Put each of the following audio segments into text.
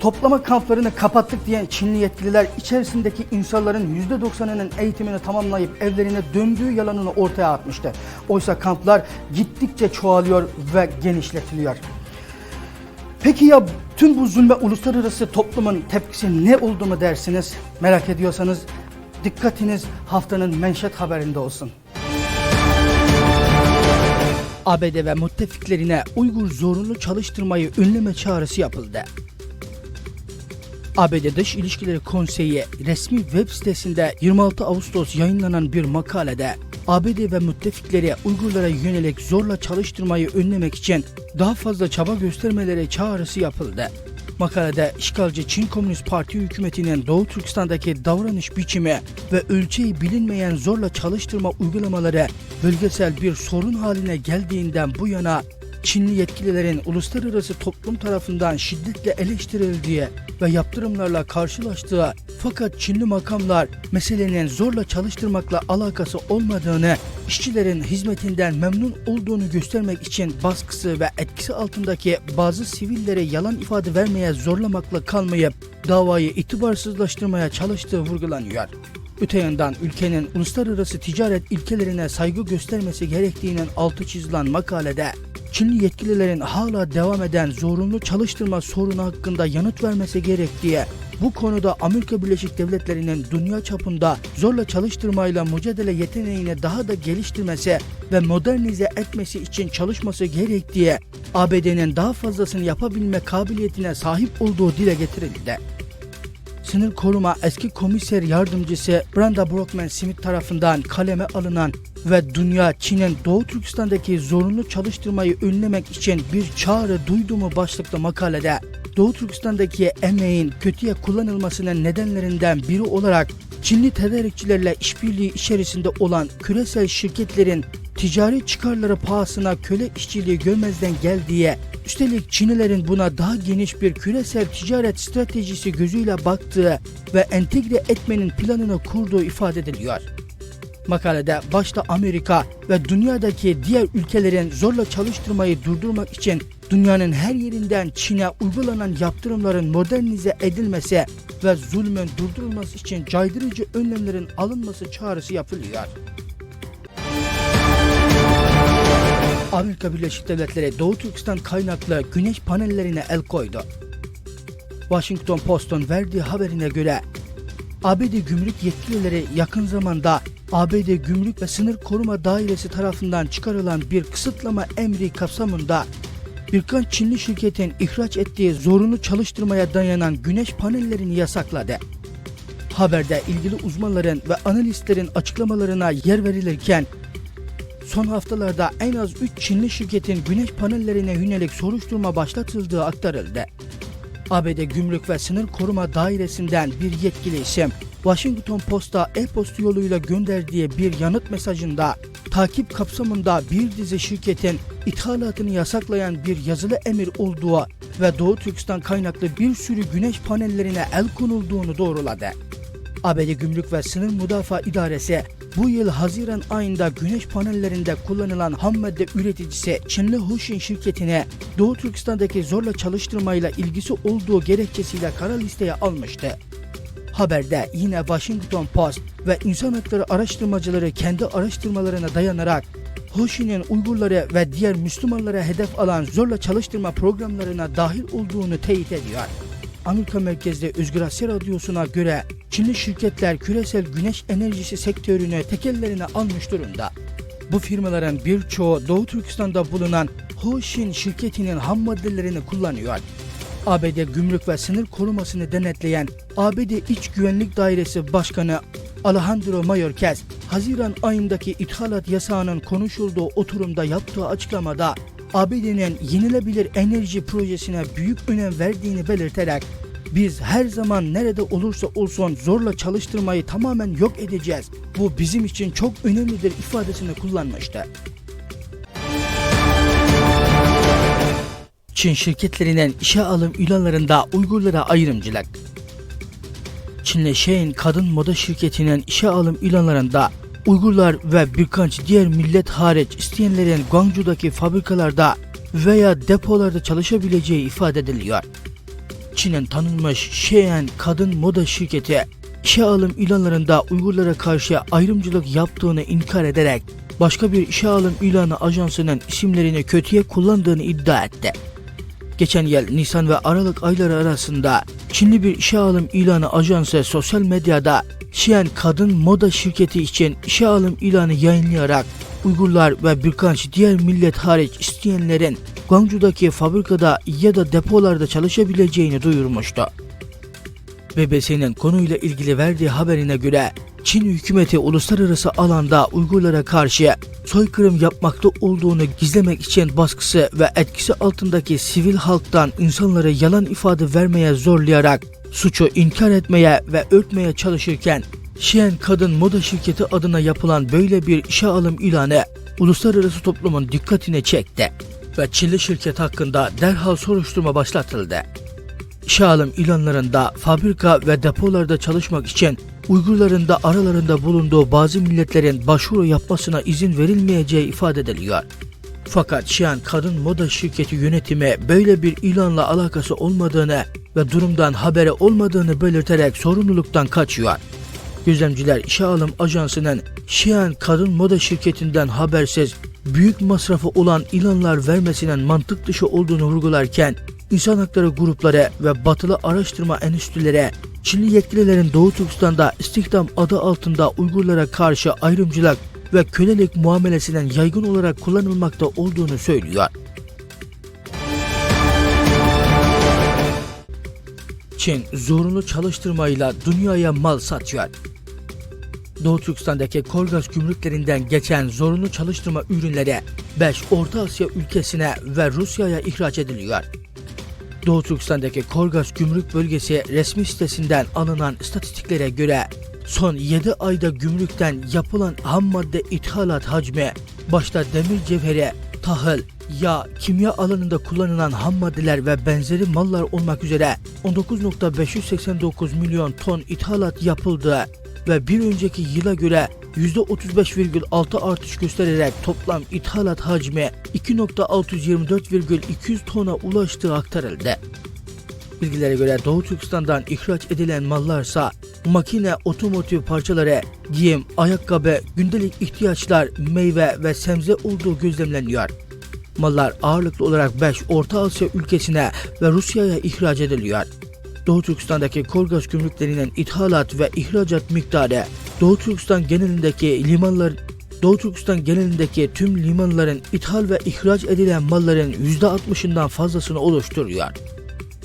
Toplama kamplarını kapattık diyen Çinli yetkililer içerisindeki insanların %90'ının eğitimini tamamlayıp evlerine döndüğü yalanını ortaya atmıştı. Oysa kamplar gittikçe çoğalıyor ve genişletiliyor. Peki ya tüm bu zulme uluslararası toplumun tepkisi ne oldu mu dersiniz? Merak ediyorsanız dikkatiniz haftanın menşet haberinde olsun. ABD ve müttefiklerine Uygur zorunlu çalıştırmayı önleme çağrısı yapıldı. ABD Dış İlişkileri Konseyi resmi web sitesinde 26 Ağustos yayınlanan bir makalede ABD ve müttefikleri Uygurlara yönelik zorla çalıştırmayı önlemek için daha fazla çaba göstermeleri çağrısı yapıldı. Makalede işgalci Çin Komünist Parti hükümetinin Doğu Türkistan'daki davranış biçimi ve ölçeği bilinmeyen zorla çalıştırma uygulamaları bölgesel bir sorun haline geldiğinden bu yana Çinli yetkililerin uluslararası toplum tarafından şiddetle eleştirildiği ve yaptırımlarla karşılaştığı fakat Çinli makamlar meselenin zorla çalıştırmakla alakası olmadığını, işçilerin hizmetinden memnun olduğunu göstermek için baskısı ve etkisi altındaki bazı sivillere yalan ifade vermeye zorlamakla kalmayıp davayı itibarsızlaştırmaya çalıştığı vurgulanıyor. Öte yandan ülkenin uluslararası ticaret ilkelerine saygı göstermesi gerektiğinin altı çizilen makalede Çinli yetkililerin hala devam eden zorunlu çalıştırma sorunu hakkında yanıt vermesi gerektiği, bu konuda Amerika Birleşik Devletleri'nin dünya çapında zorla çalıştırmayla mücadele yeteneğini daha da geliştirmesi ve modernize etmesi için çalışması gerektiği, ABD'nin daha fazlasını yapabilme kabiliyetine sahip olduğu dile getirildi. Sınır Koruma Eski Komiser Yardımcısı Brenda Brockman Smith tarafından kaleme alınan ve dünya Çin'in Doğu Türkistan'daki zorunlu çalıştırmayı önlemek için bir çağrı duydu mu başlıklı makalede Doğu Türkistan'daki emeğin kötüye kullanılmasının nedenlerinden biri olarak Çinli tedarikçilerle işbirliği içerisinde olan küresel şirketlerin ticari çıkarları pahasına köle işçiliği görmezden geldiği, üstelik Çinlilerin buna daha geniş bir küresel ticaret stratejisi gözüyle baktığı ve entegre etmenin planını kurduğu ifade ediliyor. Makalede başta Amerika ve dünyadaki diğer ülkelerin zorla çalıştırmayı durdurmak için dünyanın her yerinden Çin'e uygulanan yaptırımların modernize edilmesi ve zulmün durdurulması için caydırıcı önlemlerin alınması çağrısı yapılıyor. Amerika Birleşik Devletleri Doğu Türkistan kaynaklı güneş panellerine el koydu. Washington Post'un verdiği haberine göre ABD gümrük yetkilileri yakın zamanda ABD Gümrük ve Sınır Koruma Dairesi tarafından çıkarılan bir kısıtlama emri kapsamında birkaç Çinli şirketin ihraç ettiği zorunlu çalıştırmaya dayanan güneş panellerini yasakladı. Haberde ilgili uzmanların ve analistlerin açıklamalarına yer verilirken son haftalarda en az 3 Çinli şirketin güneş panellerine yönelik soruşturma başlatıldığı aktarıldı. ABD Gümrük ve Sınır Koruma Dairesi'nden bir yetkili isim Washington Post'a e-posta yoluyla gönderdiği bir yanıt mesajında takip kapsamında bir dizi şirketin ithalatını yasaklayan bir yazılı emir olduğu ve Doğu Türkistan kaynaklı bir sürü güneş panellerine el konulduğunu doğruladı. ABD Gümrük ve Sınır Müdafaa İdaresi bu yıl Haziran ayında güneş panellerinde kullanılan ham madde üreticisi Çinli Hushin şirketine Doğu Türkistan'daki zorla çalıştırmayla ilgisi olduğu gerekçesiyle kara listeye almıştı. Haberde yine Washington Post ve insan hakları araştırmacıları kendi araştırmalarına dayanarak Hoshi'nin Uygurları ve diğer Müslümanlara hedef alan zorla çalıştırma programlarına dahil olduğunu teyit ediyor. Amerika merkezli Özgür Asya Radyosu'na göre Çinli şirketler küresel güneş enerjisi sektörünü tekellerine almış durumda. Bu firmaların birçoğu Doğu Türkistan'da bulunan Hoshin şirketinin ham maddelerini kullanıyor. ABD Gümrük ve Sınır Korumasını denetleyen ABD İç Güvenlik Dairesi Başkanı Alejandro Mayorkas, Haziran ayındaki ithalat yasağının konuşulduğu oturumda yaptığı açıklamada ABD'nin yenilebilir enerji projesine büyük önem verdiğini belirterek Biz her zaman nerede olursa olsun zorla çalıştırmayı tamamen yok edeceğiz. Bu bizim için çok önemlidir ifadesini kullanmıştı. Çin şirketlerinin işe alım ilanlarında Uygurlara ayrımcılık. Çinli Shein kadın moda şirketinin işe alım ilanlarında Uygurlar ve birkaç diğer millet hariç isteyenlerin Guangzhou'daki fabrikalarda veya depolarda çalışabileceği ifade ediliyor. Çin'in tanınmış Shein kadın moda şirketi işe alım ilanlarında Uygurlara karşı ayrımcılık yaptığını inkar ederek başka bir işe alım ilanı ajansının isimlerini kötüye kullandığını iddia etti. Geçen yıl Nisan ve Aralık ayları arasında Çinli bir işe alım ilanı ajansı sosyal medyada Şiyan kadın moda şirketi için işe alım ilanı yayınlayarak Uygurlar ve birkaç diğer millet hariç isteyenlerin Guangzhou'daki fabrikada ya da depolarda çalışabileceğini duyurmuştu. BBC'nin konuyla ilgili verdiği haberine göre Çin hükümeti uluslararası alanda Uygurlara karşı soykırım yapmakta olduğunu gizlemek için baskısı ve etkisi altındaki sivil halktan insanlara yalan ifade vermeye zorlayarak suçu inkar etmeye ve örtmeye çalışırken Şien Kadın Moda Şirketi adına yapılan böyle bir işe alım ilanı uluslararası toplumun dikkatini çekti ve Çinli şirket hakkında derhal soruşturma başlatıldı. İşe alım ilanlarında fabrika ve depolarda çalışmak için Uygurların da aralarında bulunduğu bazı milletlerin başvuru yapmasına izin verilmeyeceği ifade ediliyor. Fakat Şian Kadın Moda Şirketi yönetimi böyle bir ilanla alakası olmadığını ve durumdan haberi olmadığını belirterek sorumluluktan kaçıyor. Gözlemciler işe alım ajansının Şian Kadın Moda Şirketi'nden habersiz büyük masrafı olan ilanlar vermesinin mantık dışı olduğunu vurgularken insan hakları grupları ve batılı araştırma enstitüleri Çinli yetkililerin Doğu Türkistan'da istihdam adı altında Uygurlara karşı ayrımcılık ve kölelik muamelesinin yaygın olarak kullanılmakta olduğunu söylüyor. Çin zorunlu çalıştırmayla dünyaya mal satıyor. Doğu Türkistan'daki Korgaz gümrüklerinden geçen zorunlu çalıştırma ürünleri 5 Orta Asya ülkesine ve Rusya'ya ihraç ediliyor. Doğu Türkistan'daki Korgaz Gümrük Bölgesi resmi sitesinden alınan istatistiklere göre son 7 ayda gümrükten yapılan ham madde ithalat hacmi başta demir cevheri, tahıl, yağ, kimya alanında kullanılan ham maddeler ve benzeri mallar olmak üzere 19.589 milyon ton ithalat yapıldı ve bir önceki yıla göre %35,6 artış göstererek toplam ithalat hacmi 2.624,200 tona ulaştığı aktarıldı. Bilgilere göre Doğu Türkistan'dan ihraç edilen mallarsa makine, otomotiv parçaları, giyim, ayakkabı, gündelik ihtiyaçlar, meyve ve sebze olduğu gözlemleniyor. Mallar ağırlıklı olarak 5 Orta Asya ülkesine ve Rusya'ya ihraç ediliyor. Doğu Türkistan'daki Korgaz gümrüklerinin ithalat ve ihracat miktarı Doğu Türkistan genelindeki limanlar Doğu Türkistan genelindeki tüm limanların ithal ve ihraç edilen malların %60'ından fazlasını oluşturuyor.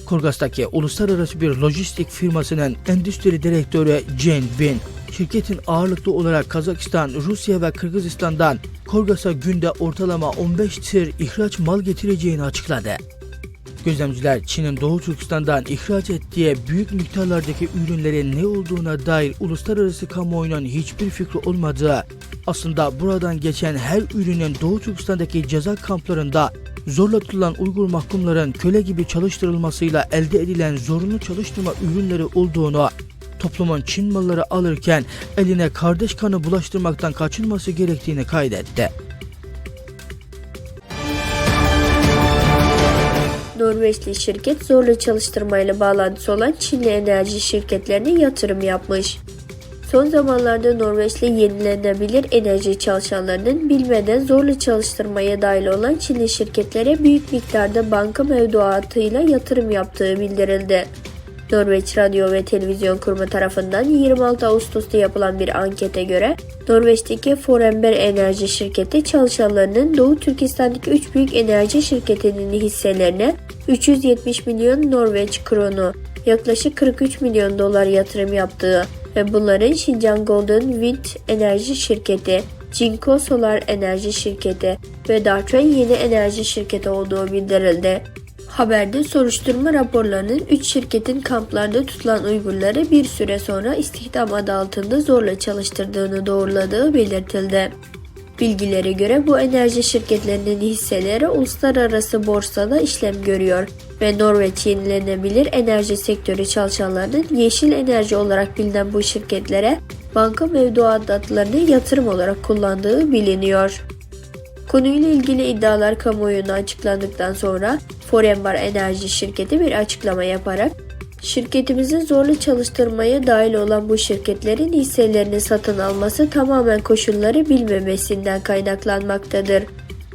Kurgas'taki uluslararası bir lojistik firmasının endüstri direktörü Jane Bin, şirketin ağırlıklı olarak Kazakistan, Rusya ve Kırgızistan'dan Korgas'a günde ortalama 15 tır ihraç mal getireceğini açıkladı. Gözlemciler Çin'in Doğu Türkistan'dan ihraç ettiği büyük miktarlardaki ürünlerin ne olduğuna dair uluslararası kamuoyunun hiçbir fikri olmadığı, aslında buradan geçen her ürünün Doğu Türkistan'daki ceza kamplarında zorla tutulan Uygur mahkumların köle gibi çalıştırılmasıyla elde edilen zorunlu çalıştırma ürünleri olduğunu, toplumun Çin malları alırken eline kardeş kanı bulaştırmaktan kaçınması gerektiğini kaydetti. Norveçli şirket zorla çalıştırmayla bağlantısı olan Çinli enerji şirketlerine yatırım yapmış. Son zamanlarda Norveçli yenilenebilir enerji çalışanlarının bilmeden zorla çalıştırmaya dahil olan Çinli şirketlere büyük miktarda banka mevduatıyla yatırım yaptığı bildirildi. Norveç Radyo ve Televizyon Kurumu tarafından 26 Ağustos'ta yapılan bir ankete göre Norveç'teki Forember Enerji Şirketi çalışanlarının Doğu Türkistan'daki 3 büyük enerji şirketinin hisselerine 370 milyon Norveç kronu, yaklaşık 43 milyon dolar yatırım yaptığı ve bunların Şincan Golden Wind Enerji Şirketi, Jinko Solar Enerji Şirketi ve Dartren Yeni Enerji Şirketi olduğu bildirildi. Haberde soruşturma raporlarının 3 şirketin kamplarda tutulan Uygurları bir süre sonra istihdam adı altında zorla çalıştırdığını doğruladığı belirtildi. Bilgilere göre bu enerji şirketlerinin hisseleri uluslararası borsada işlem görüyor ve Norveç yenilenebilir enerji sektörü çalışanlarının yeşil enerji olarak bilinen bu şirketlere banka mevduatlarını yatırım olarak kullandığı biliniyor. Konuyla ilgili iddialar kamuoyuna açıklandıktan sonra Forenbar Enerji şirketi bir açıklama yaparak Şirketimizin zorla çalıştırmaya dahil olan bu şirketlerin hisselerini satın alması tamamen koşulları bilmemesinden kaynaklanmaktadır.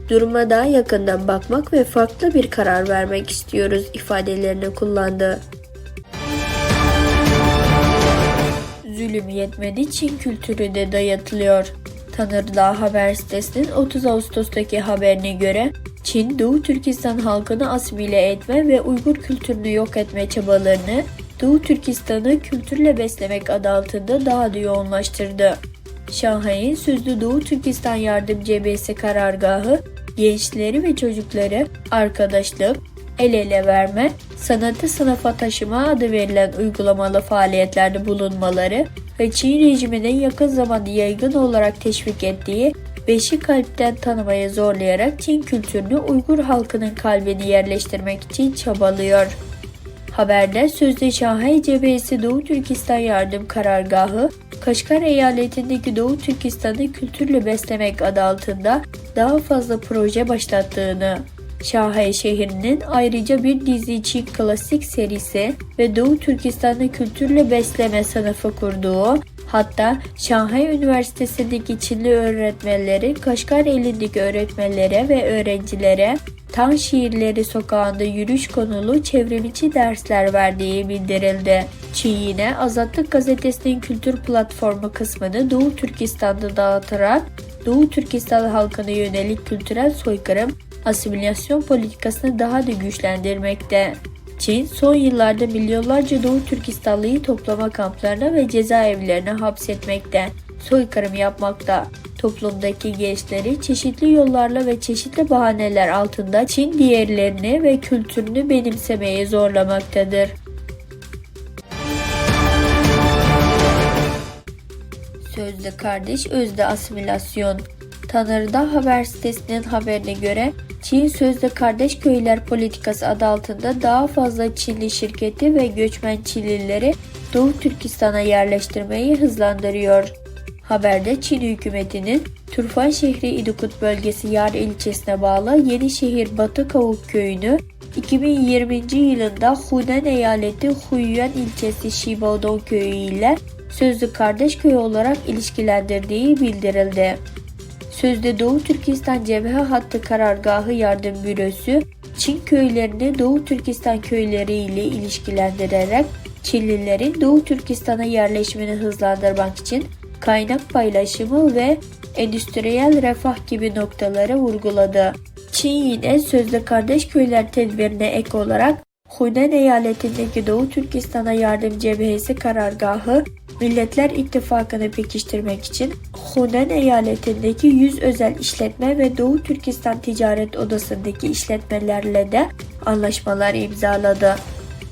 Duruma daha yakından bakmak ve farklı bir karar vermek istiyoruz ifadelerini kullandı. Zulüm yetmedi Çin kültürü de dayatılıyor. Tanırdağ haber sitesinin 30 Ağustos'taki haberine göre Çin, Doğu Türkistan halkını asimile etme ve Uygur kültürünü yok etme çabalarını Doğu Türkistan'ı kültürle beslemek adı altında daha da yoğunlaştırdı. Şanghay'ın sözlü Doğu Türkistan Yardım Cebiyesi karargahı gençleri ve çocukları arkadaşlık, el ele verme, sanatı sınıfa taşıma adı verilen uygulamalı faaliyetlerde bulunmaları ve Çin rejiminin yakın zamanda yaygın olarak teşvik ettiği beşi kalpten tanımaya zorlayarak Çin kültürünü Uygur halkının kalbine yerleştirmek için çabalıyor. Haberde sözde Şanghay Cebiyesi Doğu Türkistan Yardım Karargahı, Kaşgar eyaletindeki Doğu Türkistan'ı kültürle beslemek adı altında daha fazla proje başlattığını, Şanghay şehrinin ayrıca bir dizi Çin klasik serisi ve Doğu Türkistan'ı kültürle besleme sınıfı kurduğu, hatta Şanghay Üniversitesi'ndeki Çinli öğretmenleri Kaşgar elindeki öğretmenlere ve öğrencilere Tan şiirleri sokağında yürüyüş konulu çevrimiçi dersler verdiği bildirildi. Çin yine Azatlık gazetesinin kültür platformu kısmını Doğu Türkistan'da dağıtarak Doğu Türkistan halkına yönelik kültürel soykırım, asimilasyon politikasını daha da güçlendirmekte. Çin son yıllarda milyonlarca Doğu Türkistanlıyı toplama kamplarına ve cezaevlerine hapsetmekte, soykırım yapmakta. Toplumdaki gençleri çeşitli yollarla ve çeşitli bahaneler altında Çin diğerlerini ve kültürünü benimsemeye zorlamaktadır. Sözde kardeş özde asimilasyon. Tanrı'da haber sitesinin haberine göre Çin sözde kardeş köyler politikası adı altında daha fazla Çinli şirketi ve göçmen Çinlileri Doğu Türkistan'a yerleştirmeyi hızlandırıyor. Haberde Çin hükümetinin Turfan şehri İdukut bölgesi Yar ilçesine bağlı Yenişehir Batı Kavuk köyünü 2020 yılında Hunan eyaleti Huiyuan ilçesi Şibaodong köyü ile sözlü kardeş köy olarak ilişkilendirdiği bildirildi. Sözde Doğu Türkistan Cebhe Hattı Karargahı Yardım Bürosu, Çin köylerini Doğu Türkistan köyleri ile ilişkilendirerek Çinlilerin Doğu Türkistan'a yerleşimini hızlandırmak için kaynak paylaşımı ve endüstriyel refah gibi noktaları vurguladı. Çin yine sözde kardeş köyler tedbirine ek olarak Hunan eyaletindeki Doğu Türkistan'a yardım cebhesi karargahı Milletler İttifakı'nı pekiştirmek için Hunan eyaletindeki 100 özel işletme ve Doğu Türkistan Ticaret Odası'ndaki işletmelerle de anlaşmalar imzaladı.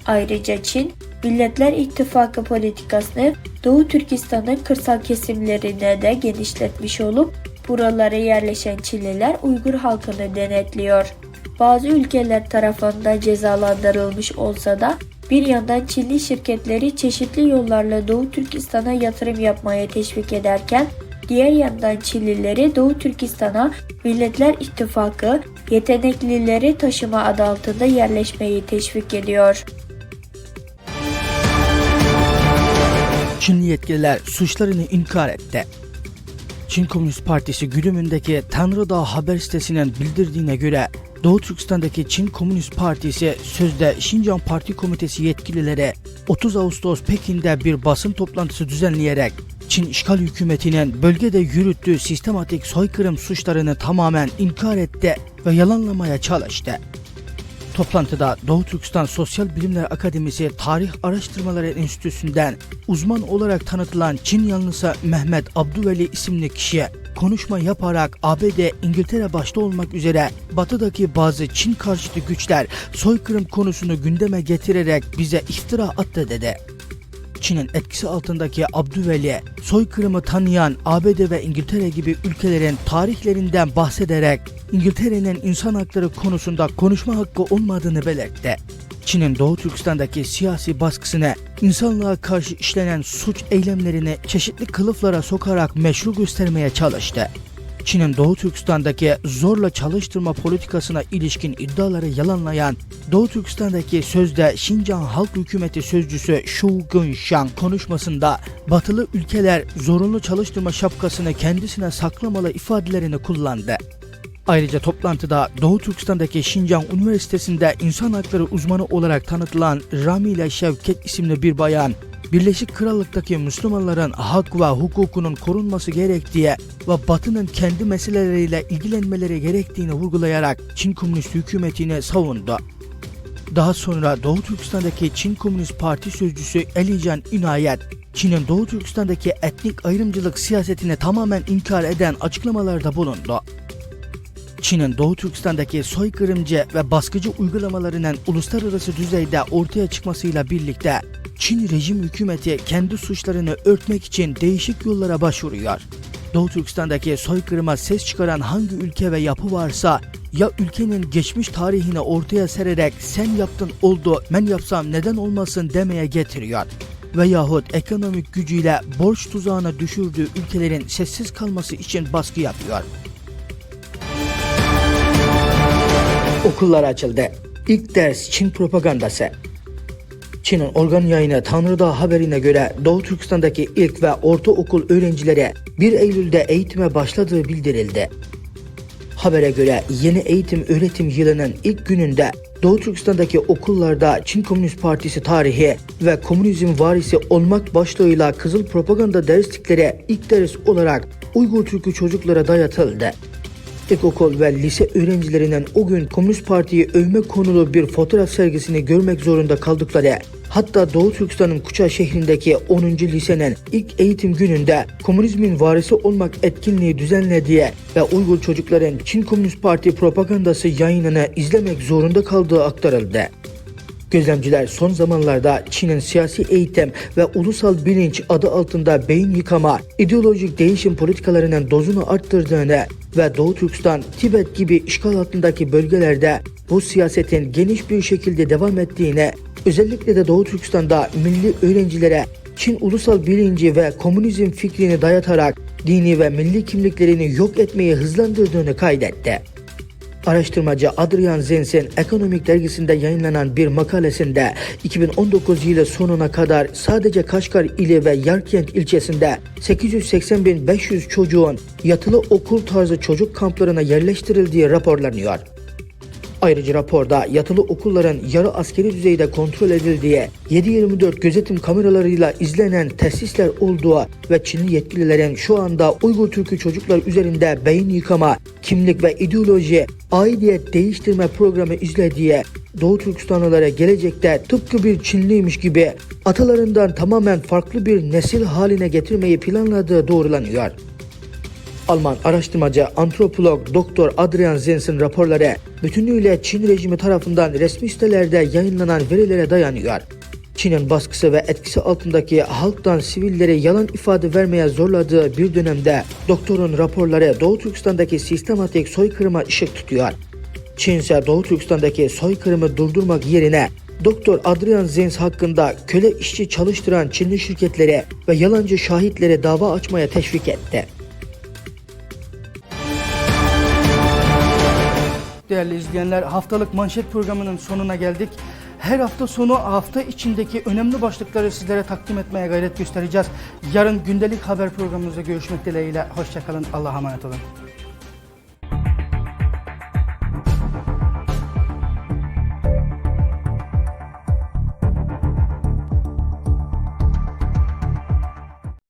Ayrıca Çin, Milletler İttifakı politikasını Doğu Türkistan'ın kırsal kesimlerine de genişletmiş olup buralara yerleşen Çinliler Uygur halkını denetliyor. Bazı ülkeler tarafından cezalandırılmış olsa da bir yandan Çinli şirketleri çeşitli yollarla Doğu Türkistan'a yatırım yapmaya teşvik ederken diğer yandan Çinlileri Doğu Türkistan'a Milletler İttifakı yeteneklileri taşıma adı altında yerleşmeyi teşvik ediyor. Çinli yetkililer suçlarını inkar etti. Çin Komünist Partisi güdümündeki Tanrıdağ haber sitesinin bildirdiğine göre Doğu Türkistan'daki Çin Komünist Partisi sözde Şincan Parti Komitesi yetkilileri 30 Ağustos Pekin'de bir basın toplantısı düzenleyerek Çin işgal hükümetinin bölgede yürüttüğü sistematik soykırım suçlarını tamamen inkar etti ve yalanlamaya çalıştı. Toplantıda Doğu Türkistan Sosyal Bilimler Akademisi Tarih Araştırmaları Enstitüsü'nden uzman olarak tanıtılan Çin yanlısı Mehmet Abdüveli isimli kişi konuşma yaparak ABD, İngiltere başta olmak üzere batıdaki bazı Çin karşıtı güçler soykırım konusunu gündeme getirerek bize iftira attı dedi. Çin'in etkisi altındaki Abdüveli, soykırımı tanıyan ABD ve İngiltere gibi ülkelerin tarihlerinden bahsederek İngiltere'nin insan hakları konusunda konuşma hakkı olmadığını belirtti. Çin'in Doğu Türkistan'daki siyasi baskısını, insanlığa karşı işlenen suç eylemlerini çeşitli kılıflara sokarak meşru göstermeye çalıştı. Çin'in Doğu Türkistan'daki zorla çalıştırma politikasına ilişkin iddiaları yalanlayan Doğu Türkistan'daki sözde Şincan Halk Hükümeti sözcüsü Shu Gunshan konuşmasında batılı ülkeler zorunlu çalıştırma şapkasını kendisine saklamalı ifadelerini kullandı. Ayrıca toplantıda Doğu Türkistan'daki Şincan Üniversitesi'nde insan hakları uzmanı olarak tanıtılan Ramile Şevket isimli bir bayan, Birleşik Krallık'taki Müslümanların hak ve hukukunun korunması gerektiği ve Batı'nın kendi meseleleriyle ilgilenmeleri gerektiğini vurgulayarak Çin Komünist hükümetini savundu. Daha sonra Doğu Türkistan'daki Çin Komünist Parti sözcüsü Elican Inayet, Çin'in Doğu Türkistan'daki etnik ayrımcılık siyasetini tamamen inkar eden açıklamalarda bulundu. Çin'in Doğu Türkistan'daki soykırımcı ve baskıcı uygulamalarının uluslararası düzeyde ortaya çıkmasıyla birlikte Çin rejim hükümeti kendi suçlarını örtmek için değişik yollara başvuruyor. Doğu Türkistan'daki soykırıma ses çıkaran hangi ülke ve yapı varsa ya ülkenin geçmiş tarihini ortaya sererek sen yaptın oldu ben yapsam neden olmasın demeye getiriyor veyahut ekonomik gücüyle borç tuzağına düşürdüğü ülkelerin sessiz kalması için baskı yapıyor. Okullar açıldı. İlk ders Çin propagandası. Çin'in organ yayını Tanrıdağ haberine göre Doğu Türkistan'daki ilk ve ortaokul öğrencileri 1 Eylül'de eğitime başladığı bildirildi. Habere göre yeni eğitim öğretim yılının ilk gününde Doğu Türkistan'daki okullarda Çin Komünist Partisi tarihi ve komünizm varisi olmak başlığıyla kızıl propaganda derslikleri ilk ders olarak Uygur Türk'ü çocuklara dayatıldı. İlkokul ve lise öğrencilerinin o gün Komünist Parti'yi övme konulu bir fotoğraf sergisini görmek zorunda kaldıkları Hatta Doğu Türkistan'ın Kuça şehrindeki 10. lisenin ilk eğitim gününde komünizmin varisi olmak etkinliği düzenlediği ve Uygur çocukların Çin Komünist Parti propagandası yayınını izlemek zorunda kaldığı aktarıldı. Gözlemciler son zamanlarda Çin'in siyasi eğitim ve ulusal bilinç adı altında beyin yıkama, ideolojik değişim politikalarının dozunu arttırdığını ve Doğu Türkistan, Tibet gibi işgal altındaki bölgelerde bu siyasetin geniş bir şekilde devam ettiğini, özellikle de Doğu Türkistan'da milli öğrencilere Çin ulusal bilinci ve komünizm fikrini dayatarak dini ve milli kimliklerini yok etmeyi hızlandırdığını kaydetti. Araştırmacı Adrian Zens'in Ekonomik dergisinde yayınlanan bir makalesinde 2019 yılı sonuna kadar sadece Kaşgar ili ve Yarkent ilçesinde 880.500 çocuğun yatılı okul tarzı çocuk kamplarına yerleştirildiği raporlanıyor. Ayrıca raporda yatılı okulların yarı askeri düzeyde kontrol edildiği, 7-24 gözetim kameralarıyla izlenen tesisler olduğu ve Çinli yetkililerin şu anda Uygur Türk'ü çocuklar üzerinde beyin yıkama, kimlik ve ideoloji, aidiyet değiştirme programı izlediği, Doğu Türkistanlılara gelecekte tıpkı bir Çinliymiş gibi atalarından tamamen farklı bir nesil haline getirmeyi planladığı doğrulanıyor. Alman araştırmacı antropolog Doktor Adrian Zens'in raporları bütünüyle Çin rejimi tarafından resmi sitelerde yayınlanan verilere dayanıyor. Çin'in baskısı ve etkisi altındaki halktan sivilleri yalan ifade vermeye zorladığı bir dönemde doktorun raporları Doğu Türkistan'daki sistematik soykırıma ışık tutuyor. Çin ise Doğu Türkistan'daki soykırımı durdurmak yerine Doktor Adrian Zenz hakkında köle işçi çalıştıran Çinli şirketlere ve yalancı şahitlere dava açmaya teşvik etti. Değerli izleyenler haftalık manşet programının sonuna geldik. Her hafta sonu hafta içindeki önemli başlıkları sizlere takdim etmeye gayret göstereceğiz. Yarın gündelik haber programımızda görüşmek dileğiyle. Hoşçakalın. Allah'a emanet olun.